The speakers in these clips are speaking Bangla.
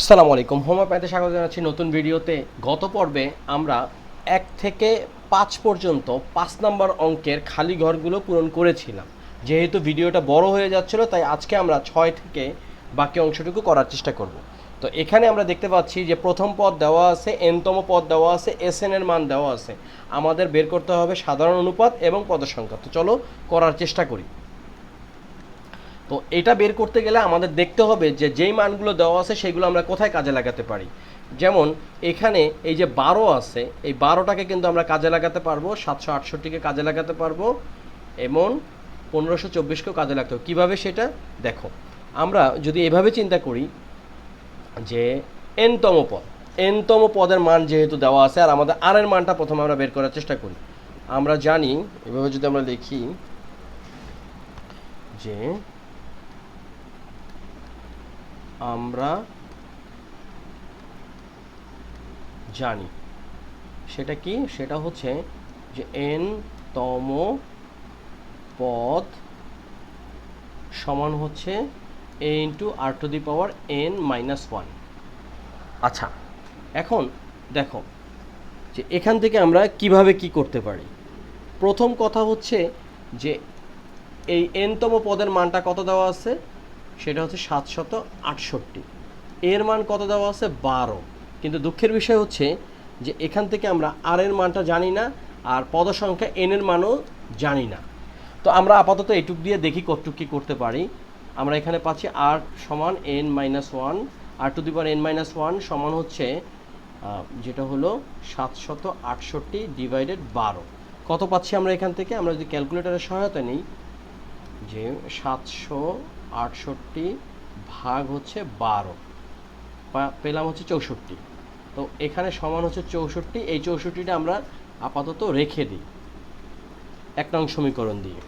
আসসালামু আলাইকুম। হোমিওপ্যাথি স্বাগত জানাচ্ছি নতুন ভিডিওতে। গত পর্বে আমরা এক থেকে পাঁচ পর্যন্ত পাঁচ নাম্বার অঙ্কের খালি ঘরগুলো পূরণ করেছিলাম। যেহেতু ভিডিওটা বড় হয়ে যাচ্ছিল, তাই আজকে আমরা ছয় থেকে বাকি অংশটুকু করার চেষ্টা করব। তো এখানে আমরা দেখতে পাচ্ছি যে প্রথম পদ দেওয়া আছে, এনতম পদ দেওয়া আছে এস এর মান দেওয়া আছে। আমাদের বের করতে হবে সাধারণ অনুপাত এবং পদের সংখ্যা তো চলো করার চেষ্টা করি। তো এটা বের করতে গেলে আমাদের দেখতে হবে যে যেই মানগুলো দেওয়া আছে সেগুলো আমরা কোথায় কাজে লাগাতে পারি। যেমন এখানে এই যে বারো আছে, এই বারোটাকে কিন্তু আমরা কাজে লাগাতে পারব, সাতশো আটষট্টিকে কাজে লাগাতে পারব এবং পনেরোশো চব্বিশকেও কাজে লাগতে হবে। কীভাবে সেটা? দেখো, আমরা যদি এভাবে চিন্তা করি যে এনতম পদ, এনতম পদের মান যেহেতু দেওয়া আছে, আর আমাদের আর এর মানটা প্রথমে আমরা বের করার চেষ্টা করি। আমরা জানি, এভাবে যদি আমরা লিখি যে আমরা জানি। সেটা কি? সেটা হচ্ছে যে এন তম পদ সমান হচ্ছে a into r to the power n minus one আচ্ছা এখন দেখো যে এখান থেকে আমরা কীভাবে কি করতে পারি? প্রথম কথা হচ্ছে যে এই এনতম পদের মানটা কত দেওয়া আছে? সেটা হচ্ছে সাতশত আটষট্টি। এর মান কত দেওয়া আছে? বারো। কিন্তু দুঃখের বিষয় হচ্ছে যে এখান থেকে আমরা আর এর মানটা জানি না, আর পদ সংখ্যা এন এর মানও জানি না। তো আমরা আপাতত এটুক দিয়ে দেখি কতটুক কী করতে পারি। আমরা এখানে পাচ্ছি আর সমান n minus one. R to the power n minus one সমান হচ্ছে যেটা হলো সাতশত আটষট্টি ডিভাইডেড বারো। কত পাচ্ছি আমরা এখান থেকে? আমরা যদি ক্যালকুলেটরের সহায়তা নিই যে সাতশো আটষট্টি ভাগ হচ্ছে বারো পেলাম হচ্ছে চৌষট্টি। তো এখানে সমান হচ্ছে চৌষট্টি, এই চৌষট্টিটা আমরা আপাতত রেখে দিই, এক নং সমীকরণ দিয়ে।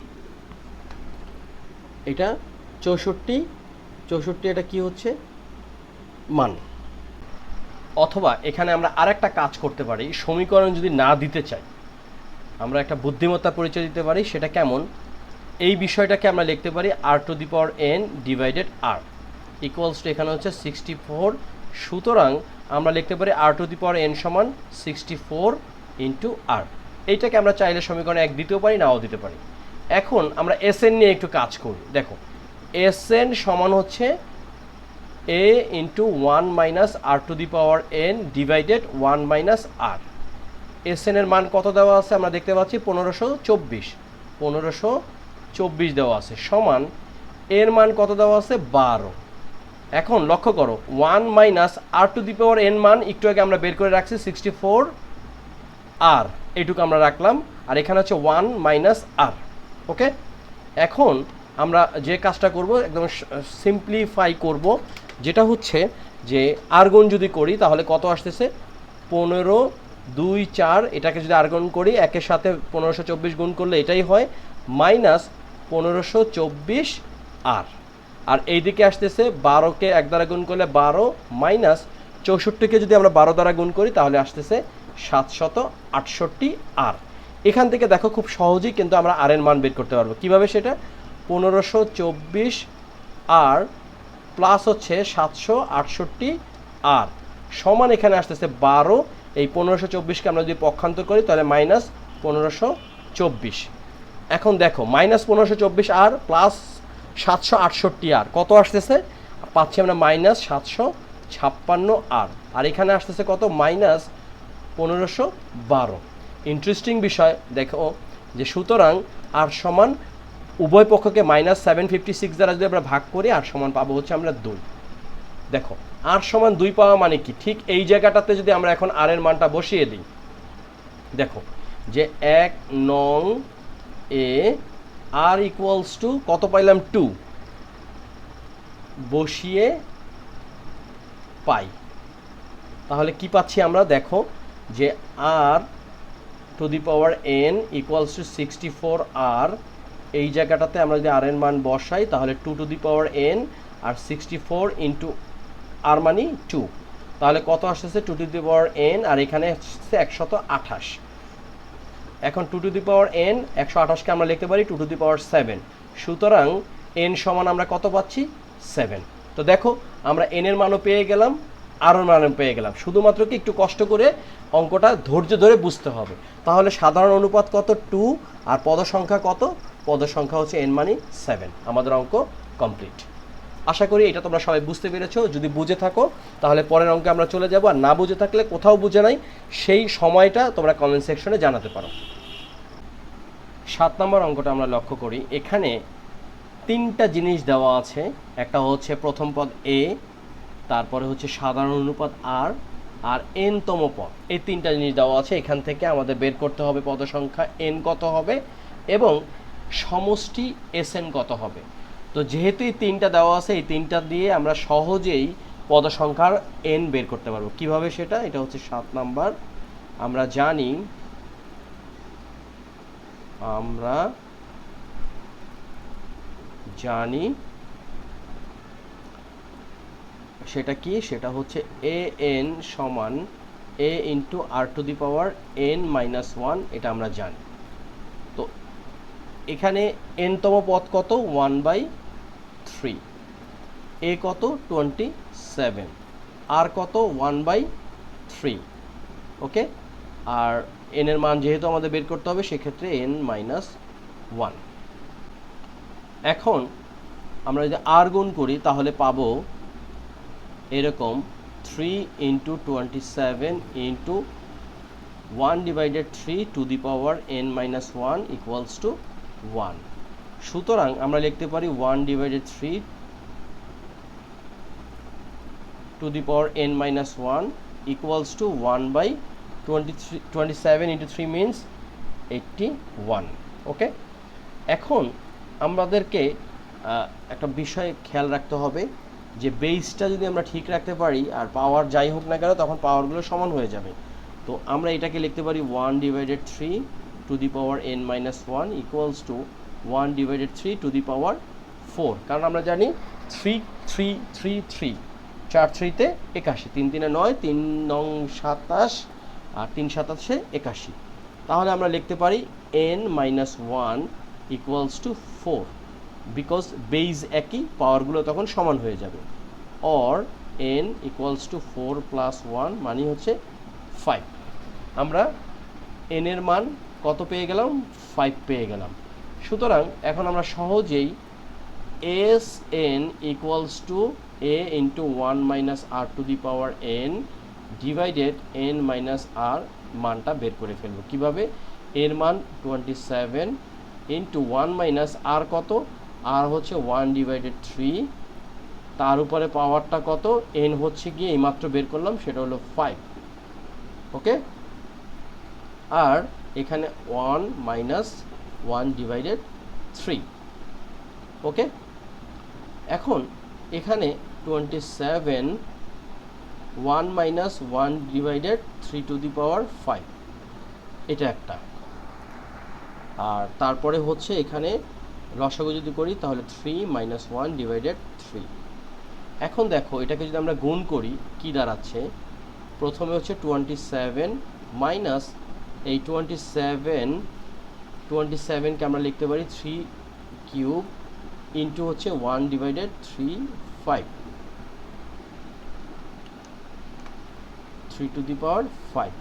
এটা চৌষট্টি চৌষট্টি এটা কি হচ্ছে? মান। অথবা এখানে আমরা আরেকটা কাজ করতে পারি, সমীকরণ যদি না দিতে চাই, আমরা একটা বুদ্ধিমত্তা পরিচয় দিতে পারি, সেটা কেমন? এই বিষয়টাকে আমরা লিখতে পারি r to the power n divided r equals to এখানে হচ্ছে সিক্সটি ফোর সুতরাং আমরা লিখতে পারি r to the power n সমান সিক্সটি ফোর ইন্টু আর এইটাকে আমরা চাইলে সমীকরণে এক দিতেও পারি, নাও দিতে পারি। এখন আমরা এস এন নিয়ে একটু কাজ করি। দেখো এস এন সমান হচ্ছে a into one minus r to the power n divided one minus r s এর মান কত দেওয়া আছে আমরা দেখতে পাচ্ছি? পনেরোশো চব্বিশ। পনেরোশো চব্বিশ দেওয়া আছে, সমান এর মান কত দেওয়া আছে? বারো। এখন লক্ষ্য করো, one minus r to the power n মান একটু আগে আমরা বের করে রাখছি, সিক্সটি ফোর আর এইটুকু আমরা রাখলাম, আর এখানে হচ্ছে ওয়ান মাইনাস আর, ওকে? এখন আমরা যে কাজটা করব, একদম সিম্পলিফাই করব, যেটা হচ্ছে যে আর গুণ যদি করি, তাহলে কত আসতেছে? পনেরো, দুই, চার, এটাকে যদি আর গুণ করি, একের সাথে পনেরোশো চব্বিশ গুণ করলে এটাই হয়, মাইনাস পনেরোশো চব্বিশ আর। আর এইদিকে আসতেছে বারোকে এক দ্বারা গুণ করলে বারো মাইনাস চৌষট্টিকে যদি আমরা বারো দ্বারা গুণ করি, তাহলে আসতেছে সাতশত আটষট্টি আর। এখান থেকে দেখো খুব সহজেই কিন্তু আমরা আর এর মান বের করতে পারব। কীভাবে সেটা? পনেরোশো চব্বিশ আর প্লাস হচ্ছে সাতশো আটষট্টি আর। সমান এখানে আসতেছে বারো। এই পনেরোশো চব্বিশকে আমরা যদি পক্ষান্তর করি, তাহলে মাইনাস পনেরোশো চব্বিশ। এখন দেখো মাইনাস পনেরোশো চব্বিশ আর প্লাস সাতশো আটষট্টি আর কত আসতেছে? পাচ্ছি আমরা মাইনাস সাতশো ছাপ্পান্ন আর আর এখানে আসতেছে কত? মাইনাস পনেরোশো বারো। ইন্টারেস্টিং বিষয়, দেখো, যে সুতরাং আর সমান উভয় পক্ষকে মাইনাস সেভেন ফিফটি সিক্স দ্বারা যদি আমরা ভাগ করি আর সমান পাবো হচ্ছে আমরা দুই। দেখো আর সমান দুই পাওয়া মানে কি? ঠিক এই জায়গাটাতে যদি আমরা এখন আর এর মানটা বসিয়ে দিই, দেখো, যে এক নং এ আর ইকুয়ালস টু কত পাইলাম? টু বসিয়ে পাই। তাহলে কি পাচ্ছি আমরা? দেখো যে r to the power n equals to sixty four আর এই জায়গাটাতে আমরা যদি আর এন মান বসাই, তাহলে two to the power n r sixty four into r money two তাহলে কত আসতেছে? Two to the power n r এখানে আসছে একশত আঠাশ। এখন two to the power n একশো আঠাশকে আমরা লিখতে পারি two to the power seven সুতরাং এন সমান আমরা কত পাচ্ছি? সেভেন তো দেখো, আমরা এন এর মানও পেয়ে গেলাম আরও মান পেয়ে গেলাম। শুধুমাত্র কি একটু কষ্ট করে অঙ্কটা ধৈর্য ধরে বুঝতে হবে। তাহলে সাধারণ অনুপাত কত? টু আর পদ সংখ্যা কত? পদ সংখ্যা হচ্ছে এন মানি সেভেন আমাদের অঙ্ক কমপ্লিট আশা করি এটা তোমরা সবাই বুঝতে পেরেছ। যদি বুঝে থাকো, তাহলে পরের অঙ্কে আমরা চলে যাব। আর না বুঝে থাকলে কোথাও বুঝে নাই, সেই সময়টা তোমরা কমেন্ট সেকশনে জানাতে পারো। সাত নম্বর অঙ্কটা আমরা লক্ষ্য করি। এখানে তিনটা জিনিস দেওয়া আছে। একটা হচ্ছে প্রথম পদ এ তারপরে হচ্ছে সাধারণ অনুপাত আর আর এন তম পদ। এই তিনটা জিনিস দেওয়া আছে। এখান থেকে আমাদের বের করতে হবে পদ সংখ্যা এন কত হবে এবং সমষ্টি এস এন কত হবে। তো যেহেতু এই তিনটা দেওয়া আছে, এই তিনটা দিয়ে আমরা সহজেই পদ সংখ্যার এন বের করতে পারব। কীভাবে সেটা? এটা হচ্ছে সাত নাম্বার। আমরা জানি আমরা জানি সেটা কি? সেটা হচ্ছে এ এন সমান a into r to the power n minus one এটা আমরা জানি। তো এখানে এনতম পদ কত? ওয়ান বাই থ্রি এ কত? টোয়েন্টি সেভেন আর কত? One by three okay r n এর মান যেহেতু আমাদের বের করতে হবে, সেক্ষেত্রে এন মাইনাস ওয়ান এখন আমরা যদি আর গুণ করি, তাহলে পাবো এরকম three into twenty seven into one divided three to the power n minus one equals to one সুতরাং আমরা লিখতে পারি one divided three to the power n minus one equals to one by twenty three twenty seven into three means eighty one okay এখন আমাদেরকে একটা বিষয় খেয়াল রাখতে হবে যে বেসটা যদি আমরা ঠিক রাখতে পারি আর পাওয়ার যাই হোক না কেন তখন পাওয়ারগুলো সমান হয়ে যাবে। তো আমরা এটাকে লিখতে পারি one divided three to the power n minus one equals to one divided three to the power four কারণ আমরা জানি থ্রি থ্রি থ্রি থ্রি চার থ্রিতে একাশি। তিন তিনে নয়, তিন নং সাতাশ আর তিন সাতাশে একাশি। তাহলে আমরা লিখতে পারি n minus one equals to four because base একই পাওয়ারগুলো তখন সমান হয়ে যাবে। Or n equals to four plus one মানে হচ্ছে ফাইভ আমরা এনের মান কত পেয়ে গেলাম? ফাইভ পেয়ে গেলাম। সুতরাং এখন আমরা সহজেই s n equals to a into one minus r to the power n divided n minus r মানটা বের করে ফেলব। কীভাবে? এর মান twenty seven into one minus r কত? আর হচ্ছে ওয়ান ডিভাইডেড থ্রি তার উপরে পাওয়ারটা কত? এন হচ্ছে গিয়ে এইমাত্র বের করলাম, সেটা হলো ফাইভ ওকে আর এখানে one minus one divided three okay এখন এখানে twenty seven one minus one divided three to the power five এটা একটা। আর তারপরে হচ্ছে এখানে লসাগু যদি করি, তাহলে three minus one divided three এখন দেখো, এটাকে যদি আমরা গুণ করি, কি দাঁড়াচ্ছে? প্রথমে হচ্ছে টোয়েন্টি সেভেন মাইনাস এই টোয়েন্টি সেভেন টোয়েন্টি সেভেনকে আমরা লিখতে পারি থ্রি কিউব ইন্টু হচ্ছে one divided three five three to the power five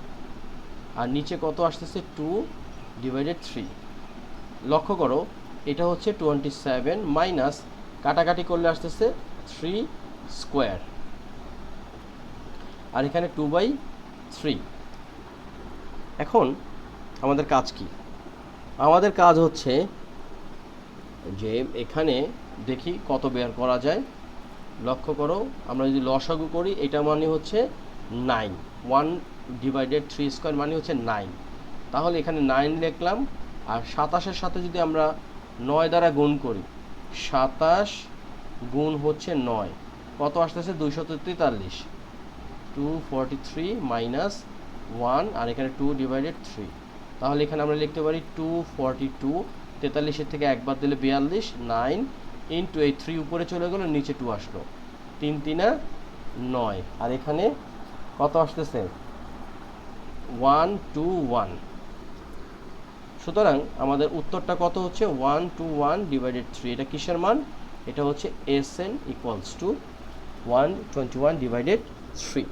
আর নিচে কত আসতেছে টু ডিভাইডেড থ্রি লক্ষ্য করো, এটা হচ্ছে টোয়েন্টি সেভেন মাইনাস কাটাকাটি করলে আসতেছে থ্রি স্কোয়ার আর এখানে টু বাই থ্রি এখন আমাদের কাজ কি? আমাদের কাজ হচ্ছে যে এখানে দেখি কত বের করা যায়। লক্ষ্য করো, আমরা যদি লসাগু করি, এটা মানে হচ্ছে nine one divided three square মানে হচ্ছে নাইন তাহলে এখানে নাইন লিখলাম, আর সাতাশের সাথে যদি আমরা নয় দ্বারা গুণ করি, সাতাশ গুণ হচ্ছে নয়। কত আসতেছে? দুইশত তেতাল্লিশ। Two forty three minus one আর এখানে টু ডিভাইডেড থ্রি তাহলে এখানে আমরা লিখতে পারি টু ফর্টি টু তেতাল্লিশের থেকে একবার দিলে বিয়াল্লিশ নাইন ইন্টু এই থ্রি উপরে চলে গেলো, নিচে টু আসলো। তিন তিনা নয়। আর এখানে কত আসতেছে? ওয়ান টু ওয়ান সুতরাং আমাদের উত্তরটা কত হচ্ছে? One two one divided three এটা কিসের মান? এটা হচ্ছে s n equals to one twenty one divided three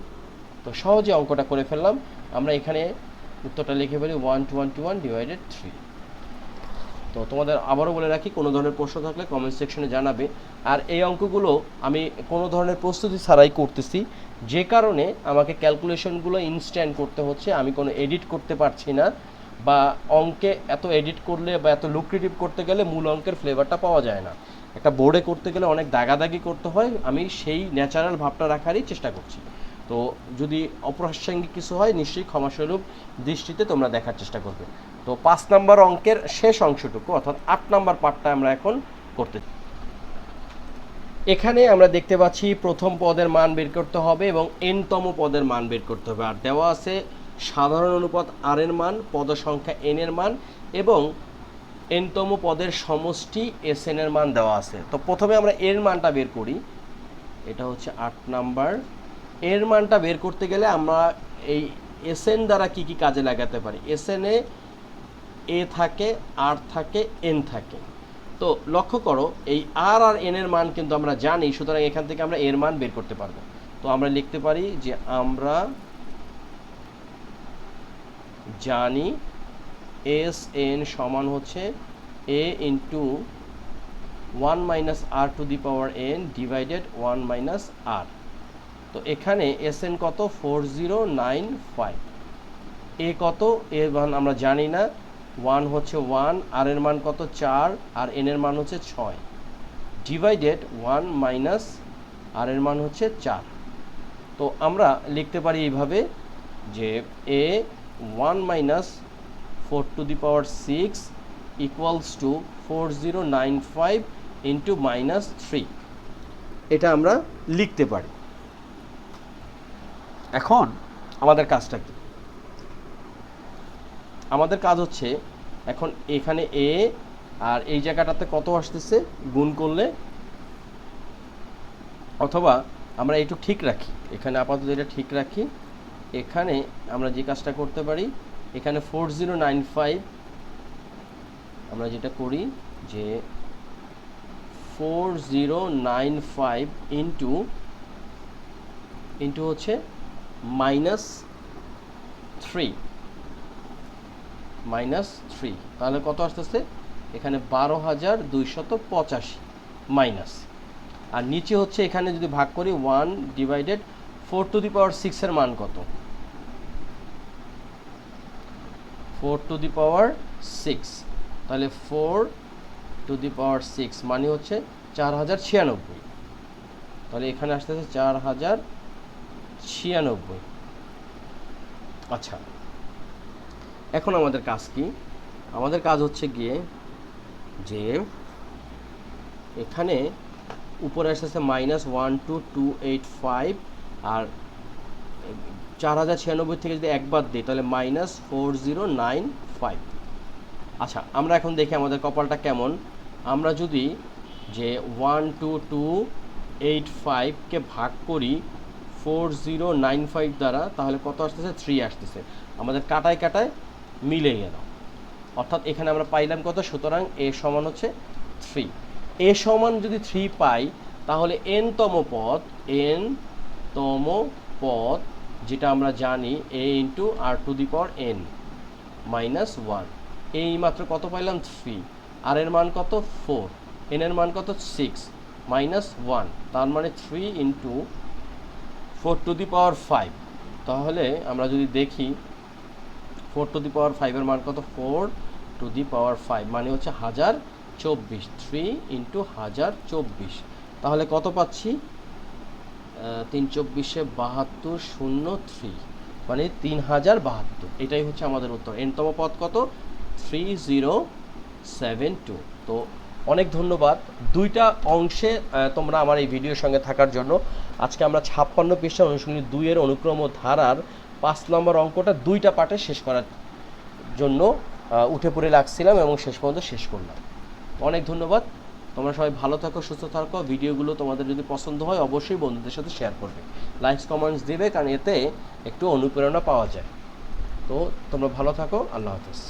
তো সহজে অঙ্কটা করে ফেললাম। আমরা এখানে উত্তরটা লিখে ফেলি one two one two one divided three তো তোমাদের আবারও বলে রাখি, কোনো ধরনের প্রশ্ন থাকলে কমেন্ট সেকশনে জানাবে। আর এই অঙ্কগুলো আমি কোনো ধরনের প্রস্তুতি ছাড়াই করতেছি। যে কারণে আমাকে ক্যালকুলেশনগুলো ইনস্ট্যান্ট করতে হচ্ছে, আমি কোনো এডিট করতে পারছি না। বা অঙ্কে এত এডিট করলে বা এত লুক্রেটিভ করতে গেলে মূল অঙ্কের ফ্লেভারটা পাওয়া যায় না। একটা বোর্ডে করতে গেলে অনেক দাগাদাগি করতে হয়, আমি সেই ন্যাচারাল ভাবটা রাখারই চেষ্টা করছি। তো যদি অপ্রাসঙ্গিক কিছু হয়, নিশ্চয়ই ক্ষমাস্বরূপ দৃষ্টিতে তোমরা দেখার চেষ্টা করবে। তো পাঁচ নাম্বার অঙ্কের শেষ অংশটুকু, অর্থাৎ আট নাম্বার পার্টটা আমরা এখন করতে এখানে আমরা দেখতে পাচ্ছি, প্রথম পদের মান বের করতে হবে এবং এনতম পদের মান বের করতে হবে। আর দেওয়া আছে সাধারণ অনুপাত আর এর মান পদ সংখ্যা এন এর মান এবং এনতম পদের সমষ্টি এস এন এর মান দেওয়া আছে। তো প্রথমে আমরা এর মানটা বের করি। এটা হচ্ছে আট নাম্বার এর মানটা বের করতে গেলে আমরা এই এস এন দ্বারা কি কি কাজে লাগাতে পারি? এস এন এ এ থাকে আর থাকে এন থাকে। তো লক্ষ্য করো, এই আর আর এন এর মান কিন্তু আমরা জানি, সুতরাং এখান থেকে আমরা এর মান বের করতে পারব। তো আমরা লিখতে পারি যে আমরা জানি এস এন সমান হচ্ছে a into one minus r to the power n divided one minus r তো এখানে এস এন কত? Four zero nine five a কত? এর মান আমরা জানি না। ওয়ান হচ্ছে ওয়ান আর এর মান কত? চার, আর এন এর মান হচ্ছে ছয়। ডিভাইডেড ওয়ান মাইনাস আর এর মান হচ্ছে চার। তো আমরা লিখতে পারি এইভাবে যে a one minus four to the power six equals to four zero nine five into minus three এটা আমরা লিখতে পারি। এখন আমাদের কাজটা কি? আমাদের কাজ হচ্ছে এখন এখানে এ আর এই জায়গাটাতে কত আসতেছে? গুণ করলে অথবা আমরা একটু ঠিক রাখি। এখানে আপাতত এটা ঠিক রাখি। এখানে আমরা যে কাজটা করতে পারি, এখানে ফোর জিরো নাইন ফাইভ আমরা যেটা করি যে four zero nine five into into হচ্ছে মাইনাস থ্রি মাইনাস থ্রি তাহলে কত আসতেছে? এখানে বারো হাজার দুইশত পঁচাশি মাইনাস আর নিচে হচ্ছে এখানে যদি ভাগ করি one divided four to the power সিক্সের মান কত? Four to the power six তাহলে four to the power six মানে হচ্ছে চার হাজার ছিয়ানব্বই। তাহলে এখানে আসতেছে চার হাজার ছিয়ানব্বই। আচ্ছা এখন আমাদের কাজ কি? আমাদের কাজ হচ্ছে গিয়ে যে এখানে উপরে আসতেছে minus one two two eight five আর চার হাজার ছিয়ানব্বই থেকে যদি একবার দিই, তাহলে minus four zero nine five আচ্ছা আমরা এখন দেখি আমাদের কপালটা কেমন। আমরা যদি যে ওয়ান টু টু এইট ফাইভকে ভাগ করি ফোর জিরো নাইন ফাইভ দ্বারা, তাহলে কত আসতেছে? থ্রি আসতেছে। আমাদের কাটায় কাটায় মিলে গেল। অর্থাৎ এখানে আমরা পাইলাম কত? সুতরাং এ সমান হচ্ছে থ্রি। এ সমান যদি থ্রি পাই, তাহলে এন তম পদ, এন তম পদ, যেটা আমরা জানি a into r to the power n minus one. এই মাত্র কত পাইলাম? থ্রি। আর এর মান কত? ফোর। এন এর মান কত? Six minus one. তার মানে three into four to the power five. তাহলে আমরা যদি দেখি, ফোর টু দি পাওয়ার ফাইভের মান কত? Four to the power five মানে হচ্ছে হাজার চব্বিশ, থ্রি ইন্টু হাজার চব্বিশ। তাহলে কত পাচ্ছি? তিন চব্বিশে বাহাত্তর শূন্য থ্রি মানে তিন হাজার বাহাত্তর। এটাই হচ্ছে আমাদের উত্তর। এনতম পদ কত? Three zero seven two. তো অনেক ধন্যবাদ। দুইটা অংশে তোমরা আমার এই ভিডিওর সঙ্গে থাকার জন্য। আজকে আমরা ছাপ্পান্ন পৃষ্ঠা অনুশীলনী দুইয়ের অনুক্রম ধারার পাঁচ নম্বর অঙ্কটা দুইটা পার্টে শেষ করার জন্য উঠে পড়ে লাগছিলাম এবং শেষ পর্যন্ত শেষ করলাম। অনেক ধন্যবাদ। তোমরা সবাই ভালো থাকো, সুস্থ থাকো। ভিডিওগুলো তোমাদের যদি পছন্দ হয়, অবশ্যই বন্ধুদের সাথে শেয়ার করবে। লাইকস কমেন্টস দেবে, কারণ এতে একটু অনুপ্রেরণা পাওয়া যায়। তো তোমরা ভালো থাকো, আল্লাহ হাফেজ।